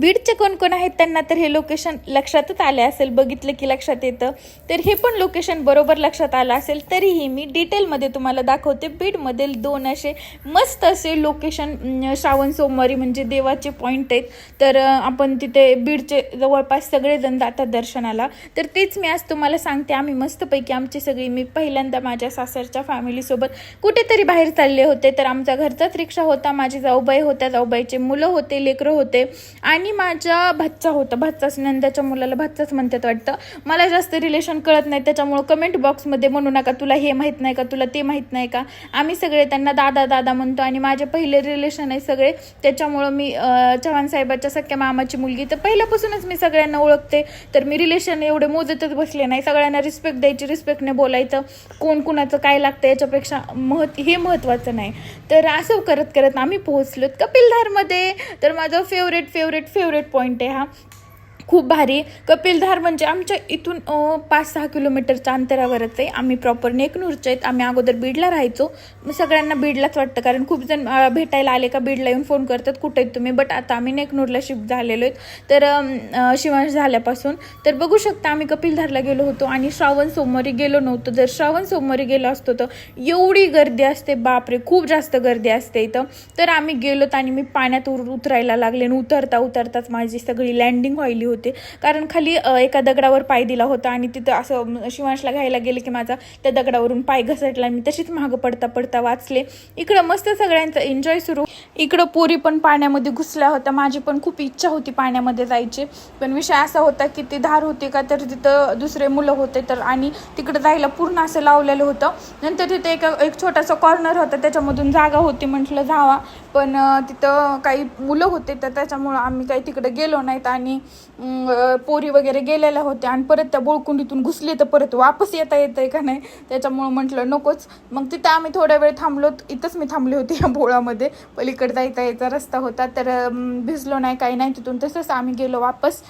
बीडचे कोण कोण आहेत त्यांना तर हे लोकेशन लक्षातच आले असेल बघितलं की लक्षात येतं. तर हे पण लोकेशन बरोबर लक्षात आलं असेल तरीही मी डिटेलमध्ये तुम्हाला दाखवते बीडमधील दोन असे मस्त असे लोकेशन श्रावण सोमवारी म्हणजे देवाचे पॉईंट आहेत. तर आपण तिथे बीडचे जवळपास सगळेजण जातात दर्शनाला. तर तेच मी आज तुम्हाला सांगते आम्ही मस्तपैकी आमची सगळी मी पहिल्यांदा माझ्या सासरच्या फॅमिलीसोबत कुठेतरी बाहेर चालले होते. तर आमचा घरचाच रिक्षा होता माझी जाऊबाई होत्या जाऊबाईचे मुलं होते लेकरं होते. आणि माझ्या भाचा होता. भाचाच नंदाच्या मुलाला भातचाच म्हणतात वाटतं. मला जास्त रिलेशन कळत नाही. त्याच्यामुळं कमेंट बॉक्समध्ये म्हणू नका तुला हे माहीत नाही का तुला ते माहीत नाही का? आम्ही सगळे त्यांना दादा दादा म्हणतो आणि माझे पहिले रिलेशन आहे सगळे. त्याच्यामुळं मी चव्हाण साहेबाच्या सख्या मामाची मुलगी. तर पहिल्यापासूनच मी सगळ्यांना ओळखते. तर मी रिलेशन एवढे मोजतच बसले नाही. सगळ्यांना रिस्पेक्ट द्यायची रिस्पेक्टने बोलायचं. कोण कुणाचं काय लागतं याच्यापेक्षा महत् हे महत्त्वाचं नाही. तर असं करत करत आम्ही पोहोचलो कपिलधारमध्ये. तर माझं फेवरेट फेवरेट फेवरेट पॉईंट आहे हा. खूप भारी. कपिलधार म्हणजे आमच्या इथून पाच सहा किलोमीटरच्या अंतरावरच आहे. आम्ही प्रॉपर नेकनूरचे आहेत. आम्ही अगोदर बीडला राहायचो. सगळ्यांना बीडलाच वाटतं. कारण खूप जण भेटायला आले का बीडला येऊन फोन करतात कुठे आहेत तुम्ही? बट आता आम्ही नेकनूरला शिफ्ट झालेलो आहेत. तर शिवांश झाल्यापासून. तर बघू शकता आम्ही कपिलधारला गेलो होतो आणि श्रावण सोमवारी गेलो नव्हतो. जर श्रावण सोमवारी गेलो असतो तर एवढी गर्दी असते. बापरे! खूप जास्त गर्दी असते इथं. तर आम्ही गेलोत आणि मी पाण्यात उर उतरायला लागले आणि उतरता उतरताच माझी सगळी लँडिंग व्हायली होती. होते. कारण खाली एका दगडावर पाय दिला होता आणि तिथं असं शिवांशला घ्यायला गेले की माझा त्या दगडावरून पाय घसरला. मी तशीच मागं पडता पडता वाचले. इकडं मस्त सगळ्यांचा एन्जॉय सुरू. इकडं पोरी पण पाण्यामध्ये घुसल्या होत्या. माझी पण खूप इच्छा होती पाण्यामध्ये जायची. पण विषय असा होता की ती धार होती का तर तिथं दुसरे मुलं होते तर आणि तिकडं जायला पूर्ण असं लावलेलं होतं. नंतर तिथे एक एक छोटासा कॉर्नर होता. त्याच्यामधून जागा होती म्हटलं जावा. पण तिथं काही मुलं होते तर त्याच्यामुळं आम्ही काही तिकडे गेलो नाहीत आणि पोरी वगैरे गेलेल्या होत्या आणि परत त्या बोळकुंडीतून घुसली तर परत वापस येता येतंय का नाही? त्याच्यामुळं म्हटलं नकोच. मग तिथं आम्ही थोड्या वेळ थांबलो इथंच मी थांबले होते या बोळामध्ये. पलीकडे जायचा यायचा रस्ता होता तर भिजलो नाही काही नाही तिथून तसंच आम्ही गेलो वापस.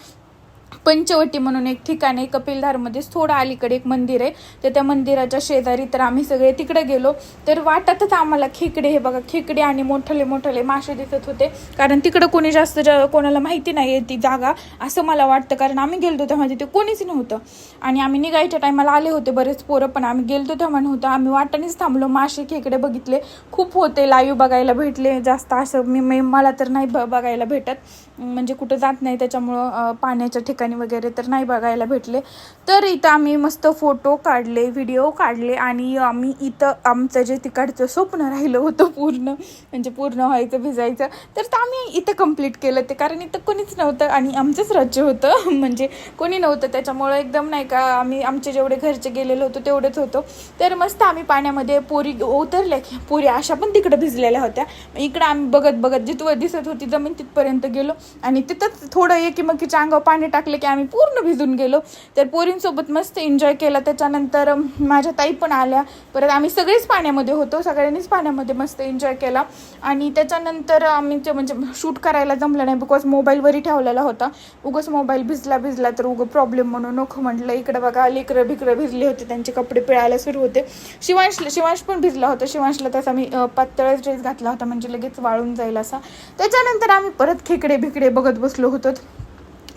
पंचवटी म्हणून एक ठिकाण आहे कपिलधारमध्येच थोडं अलीकडे एक मंदिर आहे. तर त्या मंदिराच्या शेजारी तर आम्ही सगळे तिकडे गेलो. तर वाटतच आम्हाला खेकडे हे बघा खेकडे आणि मोठले मोठले मासे दिसत होते. कारण तिकडं कोणी जास्त जा कोणाला माहिती नाही आहे ती जागा असं मला वाटतं. कारण आम्ही गेलतो तेव्हा तिथे कोणीच नव्हतं. आणि आम्ही निघायच्या टायमाला आले होते बरेच पोरं पण आम्ही गेलतो तेव्हा नव्हतं. आम्ही वाटानेच थांबलो मासे खेकडे बघितले. खूप होते लाईव्ह बघायला भेटले जास्त. असं मी मला तर नाही ब बघायला भेटत. म्हणजे कुठं जात नाही त्याच्यामुळं पाण्याच्या ठिकाणी वगैरे तर नाही बघायला भेटले. तर इथं आम्ही मस्त फोटो काढले व्हिडिओ काढले आणि आम्ही इथं आमचं जे तिकडचं स्वप्न राहिलं होतं पूर्ण म्हणजे पूर्ण व्हायचं भिजायचं तर ते आम्ही इथं कंप्लीट केलं ते. कारण इथं कोणीच नव्हतं आणि आमचंच राज्य होतं. म्हणजे कोणी नव्हतं त्याच्यामुळं एकदम नाही का आम्ही आमचे जेवढे घरचे गेलेलो होतो तेवढेच होतो. तर मस्त आम्ही पाण्यामध्ये पोरी उतरल्या की पोरी अशा पण तिकडं भिजलेल्या होत्या. इकडं आम्ही बघत बघत जिथवर दिसत होती जमीन तिथपर्यंत गेलो. आणि तिथंच थोडं एकीमेकीच्या अंगावर पाणी टाकलं की आम्ही पूर्ण भिजून गेलो. तर पोरींसोबत मस्त एन्जॉय केला. त्याच्यानंतर माझ्या ताई पण आल्या. परत आम्ही सगळेच पाण्यामध्ये होतो. सगळ्यांनीच पाण्यामध्ये मस्त एन्जॉय केला. आणि त्याच्यानंतर आम्ही ते म्हणजे शूट करायला जमलं नाही बिकॉज मोबाईलवरही ठेवलेला होता. उगंच मोबाईल भिजला भिजला तर उगं प्रॉब्लेम म्हणून नको म्हटलं. इकडं बघा लेकरं भिकरं भिजले होते. त्यांचे कपडे पिळायला सुरू होते. शिवांशला शिवांश पण भिजला होता. शिवांशला तसा मी पातळ ड्रेस घातला होता. म्हणजे लगेच वाळून जाईल असा. त्याच्यानंतर आम्ही परत खेकडे इकडे बघत बसलो होतो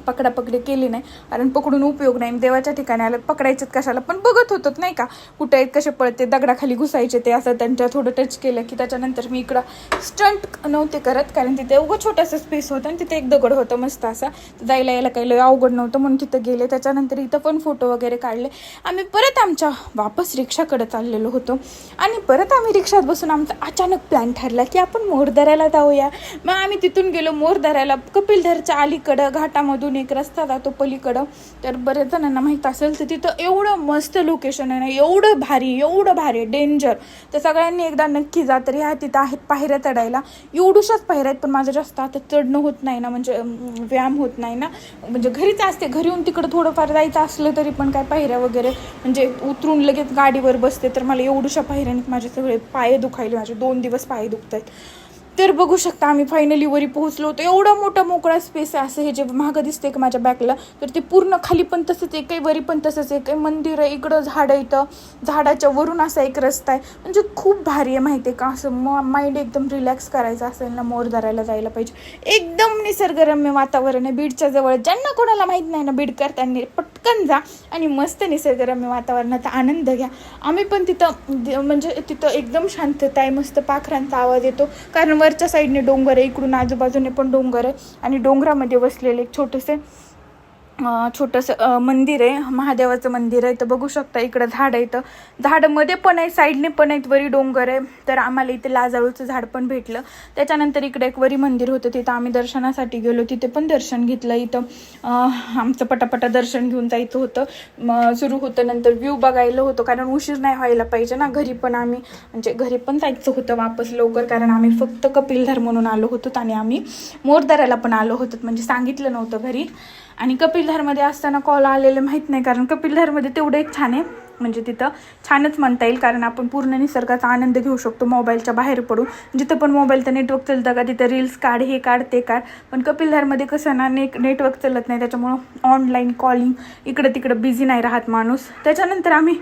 पकडापकडी केली नाही. कारण पकडून उपयोग नाही. देवाच्या ठिकाणी आलं पकडायचेत कशाला? पण बघत होतो नाही का? कुठे आहेत कसे पळते दगडाखाली घुसायचे ते असं त्यांच्या थोडं टच केलं की त्याच्यानंतर मी इकडं स्टंट नव्हते करत कारण तिथे उगं छोटासा स्पेस होता आणि तिथे एक दगड होतं मस्त असा. जायला यायला काही लय अवघड नव्हतं म्हणून तिथं गेले. त्याच्यानंतर इथं पण फोटो वगैरे काढले. आम्ही परत आमच्या वापस रिक्षाकडे चाललेलो होतो. आणि परत आम्ही रिक्षात बसून आमचा अचानक प्लॅन ठरला की आपण मोरदऱ्याला जाऊया. मग आम्ही तिथून गेलो मोरदऱ्याला कपिलधरच्या अलीकडं घाटामधून एक रस्ता जातो पलीकडं. तर बऱ्याच जणांना माहीत असेल तर तिथं एवढं मस्त लोकेशन आहे ना एवढं भारी एवढं भारी डेंजर तर सगळ्यांनी एकदा नक्की जा तर ह्या तिथं आहेत पायऱ्या चढायला. एवढूशाच पायऱ्या आहेत पण माझं जास्त आता चढणं होत नाही ना म्हणजे व्यायाम होत नाही ना. म्हणजे घरीच असते घरी येऊन तिकडं थोडंफार जायचं असलं तरी पण काय पायऱ्या वगैरे म्हणजे उतरून लगेच गाडीवर बसते तर मला एवढूशा पायऱ्याने माझे सगळे पाय दुखायले माझे दोन दिवस पाय दुखत आहेत तर बघू शकता आम्ही फायनली वरी पोहोचलो होतो. एवढा मोठा मोकळा स्पेस आहे असं हे जे मागं दिसतंय का माझ्या बॅकला तर ते पूर्ण खाली पण तसंच आहे काही वरी पण तसंच आहे. काही मंदिर आहे इकडं झाडं इथं. झाडाच्या वरून असा एक रस्ता आहे. म्हणजे खूप भारी आहे माहिती आहे का? असं म माइंड एकदम रिलॅक्स करायचं असेल ना मोर धरायला जायला पाहिजे. एकदम निसर्गरम्य वातावरण आहे. बीडच्या जवळ ज्यांना कोणाला माहीत नाही ना बीड करताना पटकन जा आणि मस्त निसर्गरम्य वातावरणाचा आनंद घ्या. आम्ही पण तिथं म्हणजे तिथं एकदम शांतता आहे मस्त पाखरांचा आवाज येतो. कारण वरच्या साईडने डोंगर आहे इकडून आजूबाजूने पण डोंगर आहे आणि डोंगरामध्ये वसलेले एक छोटेसे छोटंसं मंदिर आहे महादेवाचं मंदिर आहे. तर बघू शकता इकडं झाड आहे तर झाडमध्ये पण आहे साईडने पण आहेत वरी डोंगर आहे. तर आम्हाला इथे लाजाळूचं झाड पण भेटलं. त्याच्यानंतर इकडे एक वरी मंदिर होतं तिथं आम्ही दर्शनासाठी गेलो. तिथे पण दर्शन घेतलं इथं. आमचं पटापटा दर्शन घेऊन जायचं होतं. मग सुरू होतं नंतर व्ह्यू बघायला होतं. कारण उशीर नाही व्हायला पाहिजे ना घरी पण आम्ही. म्हणजे घरी पण जायचं होतं वापस लवकर कारण आम्ही फक्त कपिलधार म्हणून आलो होतो आणि आम्ही मोरदऱ्याला पण आलो होतो. म्हणजे सांगितलं नव्हतं घरी. आणि कपिलधारमध्ये असताना कॉल आलेले माहीत नाही कारण कपिलधारमध्ये तेवढं एक छान आहे. म्हणजे तिथं छानच म्हणता येईल कारण आपण पूर्ण निसर्गाचा आनंद घेऊ शकतो मोबाईलच्या बाहेर पडून. जिथं पण मोबाईलचं नेटवर्क चालतं का? तिथं रील्स काढ हे काढ ते काढ. पण कपिलधारमध्ये कसं ना नेट नेटवर्क चालत नाही. त्याच्यामुळं ऑनलाईन कॉलिंग इकडं तिकडं बिझी नाही राहत माणूस. त्याच्यानंतर आम्ही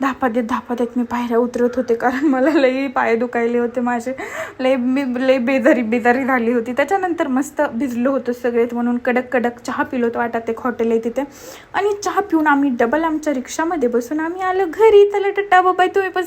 धापा देत धापा देत मी पायऱ्या उतरत होते कारण मला लई पाय दुखायले होते माझे. लई मी लई बेजारी बेजारी झाली होती. त्याच्यानंतर मस्त भिजलो होतो सगळेच म्हणून कडक कडक चहा पिलो होतो. वाटत एक हॉटेल आहे तिथे. आणि चहा पिऊन आम्ही डबल आमच्या रिक्षामध्ये बसून आम्ही आलो घरी चला टट्टा बाबा तुम्ही पण